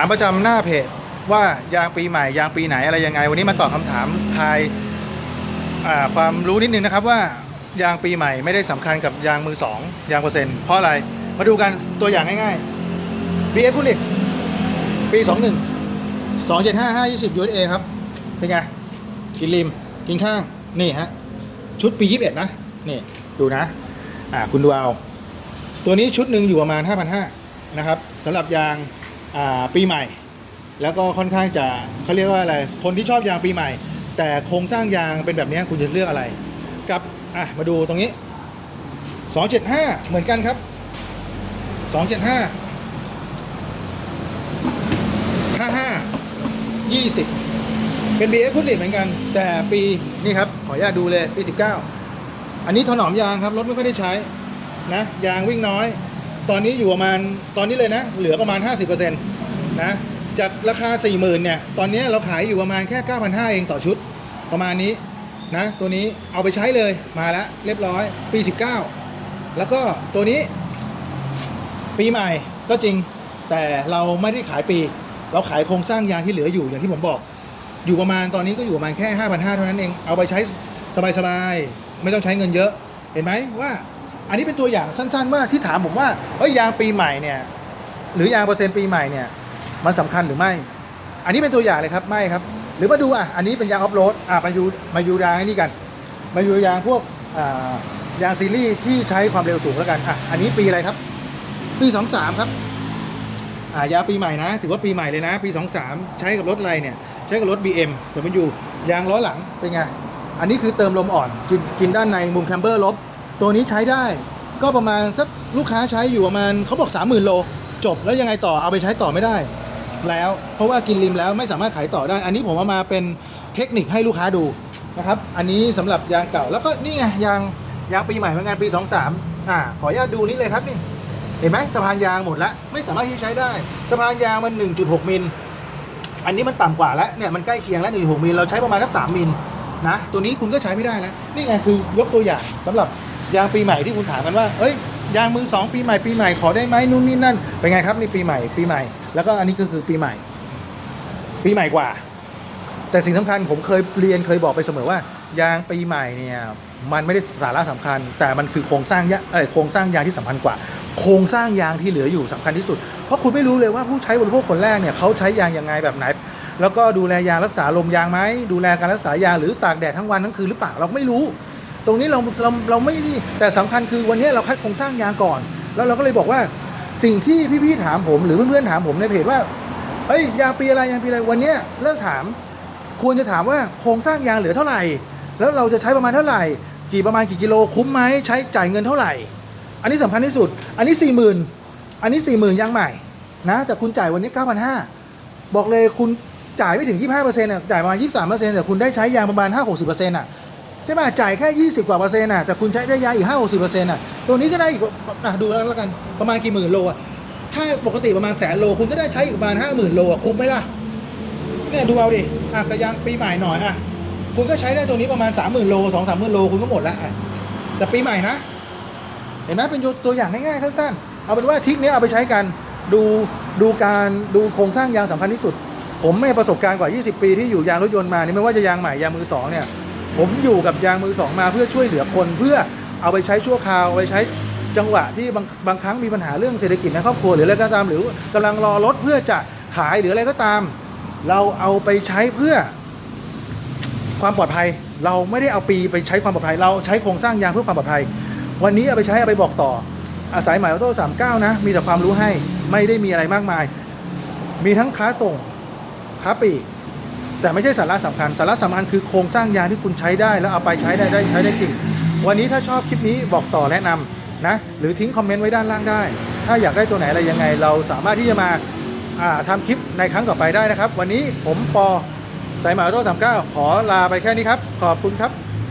ถามประจำหน้าเพจว่ายางปีใหม่ยางปีไหนอะไรยังไง วันนี้มาตอบคำถามคลายความรู้นิดนึงนะครับว่ายางปีใหม่ไม่ได้สำคัญกับยางมือสองยางเปอร์เซ็นต์เพราะอะไรมาดูกันตัวอย่างง่ายๆ BF ผู้ผลิตปี 21 275 520 USA ครับ เป็นไง กินริม กินข้าง นี่ฮะ ชุดปี 21 นะ นี่ ดูนะ อ่าคุณดูเอา ตัวนี้ชุดหนึ่งอยู่ประมาณ 5,500นะครับสำหรับยาง ปีใหม่ แล้วก็ค่อนข้างจะเขาเรียกว่าอะไร คนที่ชอบยางปีใหม่ แต่โครงสร้างยางเป็นแบบนี้คุณจะเลือกอะไร กับอะมาดูตรงนี้ 275 เหมือนกันครับ 275 55 20 เป็น BF พุทลิตเหมือนกัน แต่ปีนี่ครับ ขออนุญาตดูเลย ปี 19 อันนี้ถนอมยางครับ รถไม่ค่อยได้ใช้นะ ยางวิ่งน้อย ตอนนี้อยู่ประมาณตอนนี้เลยนะ เหลือประมาณ 50%นะจากราคา 40,000เนี่ยตอนนี้เราขายอยู่ประมาณแค่ 9,500 เองต่อชุดประมาณนี้นะตัวนี้เอาไปใช้เลยมาแล้วเรียบร้อยปี 19 แล้วก็ตัวนี้ ปีใหม่ก็จริง แต่เราไม่ได้ขายปี เราขายโครงสร้างยางที่เหลืออยู่อย่างที่ผมบอก อยู่ประมาณตอนนี้ก็อยู่ประมาณแค่ 5,500 เท่านั้นเอง เอาไปใช้สบายๆ ไม่ต้องใช้เงินเยอะ เห็นไหมว่า อันนี้เป็นตัวอย่างสั้นๆว่าที่ถามผมว่าเอ้ยยางปีใหม่เนี่ยหรือยางเปอร์เซ็นต์ปีใหม่เนี่ยมันสำคัญหรือไม่ อันนี้เป็นตัวอย่างเลยครับไม่ครับ หรือมาดูอะอันนี้เป็นยางออฟโรดอะมาดูมาดูยางไอ้นี่กัน มาดูยางพวกอ่ายางซีรีส์ที่ใช้ความเร็วสูงแล้วกันอะอันนี้ปีอะไรครับ ปี23ครับอ่ายางปีใหม่นะถือว่าปีใหม่เลยนะ ปี23ใช้กับรถอะไรเนี่ยใช้กับรถ BM แต่มันอยู่ยางล้อหลังเป็นไงอันนี้คือเติมลมอ่อนกินกินด้านในมุมแคมเบอร์ลบ ตัวนี้ใช้ได้ ก็ประมาณสักลูกค้าใช้อยู่ประมาณเขาบอก 30,000 โล จบแล้วยังไงต่อเอาไปใช้ต่อไม่ได้ แล้วเพราะว่ากินริมแล้วไม่สามารถขายต่อได้ อันนี้ผมเอามาเป็นเทคนิคให้ลูกค้าดูนะครับอันนี้สำหรับยางเก่าแล้วก็นี่ไงยางยางปีใหม่เหมือนกันปี 23อ่าขออนุญาตดูนี่เลยครับนี่เห็นไหมสะพานยางหมดแล้วไม่สามารถที่จะใช้ได้สะพานยางมัน 1.6 มิล อันนี้มันต่ำกว่าแล้วเนี่ยมันใกล้เคียงแล้ว 1.6 มิล เราใช้ประมาณสัก 3 มิลนะตัวนี้คุณก็ใช้ไม่ได้แล้วนี่ไงคือยกตัวอย่างสำหรับ ยางปีใหม่ที่คุณถามกันว่าเอ้ยยางมือสองปีใหม่ปีใหม่ขอได้ไหมนู่นนี่นั่นเป็นไงครับนี่ปีใหม่ปีใหม่ แล้วก็อันนี้ก็คือปีใหม่ ปีใหม่กว่า แต่สิ่งสำคัญผมเคยเรียนเคยบอกไปเสมอว่า ยางปีใหม่เนี่ยมันไม่ได้สาระสำคัญ แต่มันคือโครงสร้างยะเอยโครงสร้างยางที่สำคัญกว่า โครงสร้างยางที่เหลืออยู่สำคัญที่สุด เพราะคุณไม่รู้เลยว่าผู้ใช้บริโภคคนแรกเนี่ยเขาใช้ยางยังไงแบบไหน แล้วก็ดูแลยางรักษาลมยางไหมดูแลการรักษายางหรือตากแดดทั้งวันทั้งคืนหรือเปล่าเราไม่รู้ ตรงนี้เราเราเราไม่นี่แต่สำคัญคือวันนี้เราคัดโครงสร้างยางก่อน แล้วเราก็เลยบอกว่าสิ่งที่พี่ๆถามผมหรือเพื่อนๆถามผมในเพจว่าเฮ้ยยางปีอะไรยางปีอะไรวันนี้เลิกถาม ควรจะถามว่าโครงสร้างยางเหลือเท่าไหร่ แล้วเราจะใช้ประมาณเท่าไหร่ กี่ประมาณกี่กิโลคุ้มไหมใช้จ่ายเงินเท่าไหร่ อันนี้สำคัญที่สุด อันนี้4 0,000อันนี้4 0,000ยางใหม่นะแต่คุณจ่ายวันนี้ 9,500 บอกเลยคุณจ่ายไม่ถึง 25%อะจ่ายประมาณ 23%แต่คุณได้ใช้ยางประมาณ 5-60%อะ ใช่ป่ะจ่ายแค่ 20 กว่าเปอร์เซ็นต์อะแต่คุณใช้ได้ยาอีก 5-60%อะตัวนี้ก็ได้อีกอะดูแล้วกันประมาณกี่หมื่นโลอะถ้าปกติประมาณแสนโล คุณก็ได้ใช้อีกประมาณ 50,000 โลอะคุ้มไหมล่ะเนี่ยดูเอาดิอะกระยางปีใหม่หน่อยอะคุณก็ใช้ได้ตัวนี้ประมาณ 3 0,000 โล2 3 0 0 0 0 โลคุณก็หมดแล้วอะแต่ปีใหม่นะ เห็นไหมเป็นตัวอย่างง่ายๆสั้นๆเอาเป็นว่าทริคนี้เอาไปใช้กันดูดูการดูโครงสร้างยางสำคัญที่สุด ผมมีประสบการณ์กว่า 20 ปีที่อยู่ยางรถยนต์มานี่ไม่ว่าจะยางใหม่ยางมือสองเนี่ย ผมอยู่กับยางมือสองมาเพื่อช่วยเหลือคนเพื่อเอาไปใช้ชั่วคราวเอาไปใช้จังหวะที่บางบางครั้งมีปัญหาเรื่องเศรษฐกิจในครอบครัวหรืออะไรก็ตามหรือกำลังรอรถเพื่อจะขายหรืออะไรก็ตาม เราเอาไปใช้เพื่อความปลอดภัย เราไม่ได้เอาปีไปใช้ความปลอดภัย เราใช้โครงสร้างยางเพื่อความปลอดภัย วันนี้เอาไปใช้เอาไปบอกต่อ อาศัยหมายออโต้สามเก้านะ มีแต่ความรู้ให้ไม่ได้มีอะไรมากมาย มีทั้งค้าส่งค้าปลีก แต่ไม่ใช่สาระสำคัญ สาระสำคัญคือโครงสร้างยางที่คุณใช้ได้แล้วเอาไปใช้ได้ได้ใช้ได้จริง วันนี้ถ้าชอบคลิปนี้บอกต่อแนะนำนะหรือทิ้งคอมเมนต์ไว้ด้านล่างได้ ถ้าอยากได้ตัวไหนอะไรยังไง เราสามารถที่จะมาาทำคลิปในครั้งต่อไปได้นะครับ วันนี้ผมปอสายหมาโต้สามเก้าขอลาไปแค่นี้ครับ ขอบคุณครับ